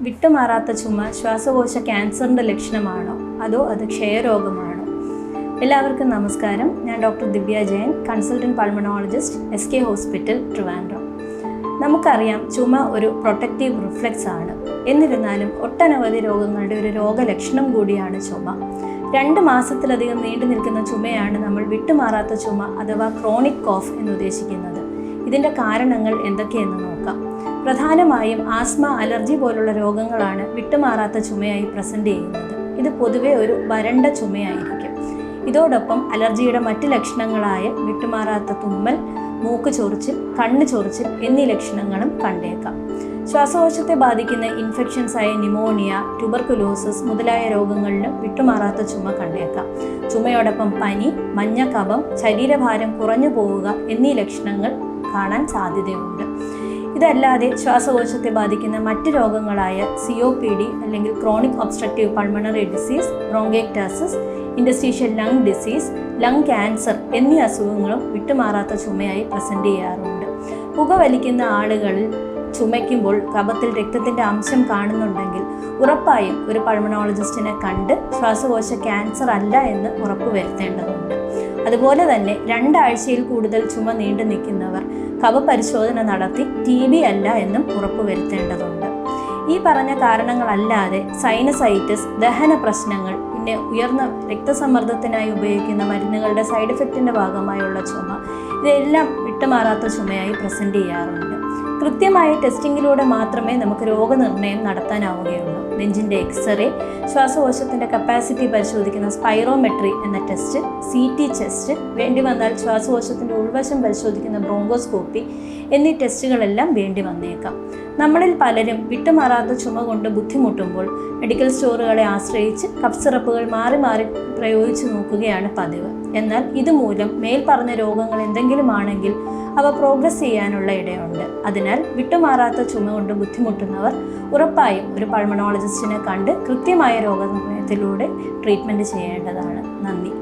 വിട്ടുമാറാത്ത ചുമ ശ്വാസകോശ ക്യാൻസറിന്റെ ലക്ഷണമാണോ? അതോ അത് ക്ഷയരോഗമാണോ? എല്ലാവർക്കും നമസ്കാരം. ഞാൻ doctor Divya Jayan consultant pulmonologist S K hospital Trivandrum. നമുക്കറിയാം ചുമ ഒരു പ്രൊട്ടക്റ്റീവ് റിഫ്ലക്സ് ആണ്. എന്നിരുന്നാലും ഒട്ടനവധി രോഗങ്ങളുടെ ഒരു രോഗലക്ഷണം കൂടിയാണ് ചുമ. രണ്ട് മാസത്തിലധികം നീണ്ടു നിൽക്കുന്ന ചുമയാണ് നമ്മൾ വിട്ടുമാറാത്ത ചുമ അഥവാ ക്രോണിക് കോഫ് എന്ന് ഉദ്ദേശിക്കുന്നത്. ഇതിന്റെ കാരണങ്ങൾ എന്തൊക്കെയെന്ന് നോക്കാം. പ്രധാനമായും ആസ്മ അലർജി പോലുള്ള രോഗങ്ങളാണ് വിട്ടുമാറാത്ത ചുമയായി പ്രസന്റ് ചെയ്യുന്നത്. ഇത് പൊതുവെ ഒരു വരണ്ട ചുമയായിരിക്കും. ഇതോടൊപ്പം അലർജിയുടെ മറ്റ് ലക്ഷണങ്ങളായ വിട്ടുമാറാത്ത തുമ്മൽ മൂക്ക് ചൊറിച്ചിൽ കണ്ണ് ചൊറിച്ചിൽ എന്നീ ലക്ഷണങ്ങളും കണ്ടേക്കാം. ശ്വാസകോശത്തെ ബാധിക്കുന്ന ഇൻഫെക്ഷൻസ് ആയ ന്യൂമോണിയ ട്യൂബർക്കുലോസിസ് മുതലായ രോഗങ്ങളിലും വിട്ടുമാറാത്ത ചുമ കണ്ടേക്കാം. ചുമയോടൊപ്പം പനി മഞ്ഞ കഫം ശരീരഭാരം കുറഞ്ഞു പോവുക എന്നീ ലക്ഷണങ്ങൾ കാണാൻ സാധ്യതയുണ്ട്. ഇതല്ലാതെ ശ്വാസകോശത്തെ ബാധിക്കുന്ന മറ്റ് രോഗങ്ങളായ സി ഒ പി ഡി അല്ലെങ്കിൽ chronic obstructive pulmonary disease bronchiectasis interstitial lung disease lung cancer എന്നീ അസുഖങ്ങളും വിട്ടുമാറാത്ത ചുമയായി പ്രസന്റ് ചെയ്യാറുണ്ട്. പുകവലിക്കുന്ന ആളുകളിൽ ചുമയ്ക്കുമ്പോൾ കഫത്തിൽ രക്തത്തിന്റെ അംശം കാണുന്നുണ്ടെങ്കിൽ ഉറപ്പായും ഒരു പൾമണോളജിസ്റ്റിനെ കണ്ട് ശ്വാസകോശ ക്യാൻസർ അല്ല എന്ന് ഉറപ്പുവരുത്തേണ്ടതുണ്ട്. അതുപോലെ തന്നെ രണ്ടാഴ്ചയിൽ കൂടുതൽ ചുമ നീണ്ടു നിൽക്കുന്നവർ കവ പരിശോധന നടത്തി ടി ബി അല്ല എന്നും ഉറപ്പുവരുത്തേണ്ടതുണ്ട്. ഈ പറഞ്ഞ കാരണങ്ങളല്ലാതെ സൈനസൈറ്റിസ് ദഹന പ്രശ്നങ്ങൾ പിന്നെ ഉയർന്ന രക്തസമ്മർദ്ദത്തിനായി ഉപയോഗിക്കുന്ന മരുന്നുകളുടെ സൈഡ് എഫക്റ്റിന്റെ ഭാഗമായുള്ള ചുമ ഇതെല്ലാം വിട്ടുമാറാത്ത ചുമയായി പ്രസന്റ് ചെയ്യാറുണ്ട്. കൃത്യമായ ടെസ്റ്റിങ്ങിലൂടെ മാത്രമേ നമുക്ക് രോഗനിർണയം നടത്താനാവുകയുള്ളൂ. നെഞ്ചിന്റെ എക്സ്റേ ശ്വാസകോശത്തിന്റെ കപ്പാസിറ്റി പരിശോധിക്കുന്ന സ്പൈറോമെട്രി എന്ന ടെസ്റ്റ് സി ടി ടെസ്റ്റ് വേണ്ടി വന്നാൽ ശ്വാസകോശത്തിന്റെ ഉൾവശം പരിശോധിക്കുന്ന ബ്രോങ്കോസ്കോപ്പി എന്നീ ടെസ്റ്റുകളെല്ലാം വേണ്ടി വന്നേക്കാം. നമ്മളിൽ പലരും വിട്ടുമാറാത്ത ചുമ കൊണ്ട് ബുദ്ധിമുട്ടുമ്പോൾ മെഡിക്കൽ സ്റ്റോറുകളെ ആശ്രയിച്ച് കഫ് സിറപ്പുകൾ മാറി മാറി പ്രയോഗിച്ചു നോക്കുകയാണ് പതിവ്. എന്നാൽ ഇതുമൂലം മേൽപ്പറഞ്ഞ രോഗങ്ങൾ എന്തെങ്കിലും ആണെങ്കിൽ അവ പ്രോഗ്രസ് ചെയ്യാനുള്ള ഇടയുണ്ട്. അതിനാൽ വിട്ടുമാറാത്ത ചുമ കൊണ്ട് ബുദ്ധിമുട്ടുന്നവർ ഉറപ്പായും ഒരു പൾമണോളജിസ്റ്റിനെ കണ്ട് കൃത്യമായ രോഗനിർണയത്തിലൂടെ ട്രീറ്റ്മെന്റ് ചെയ്യേണ്ടതാണ്. നന്ദി.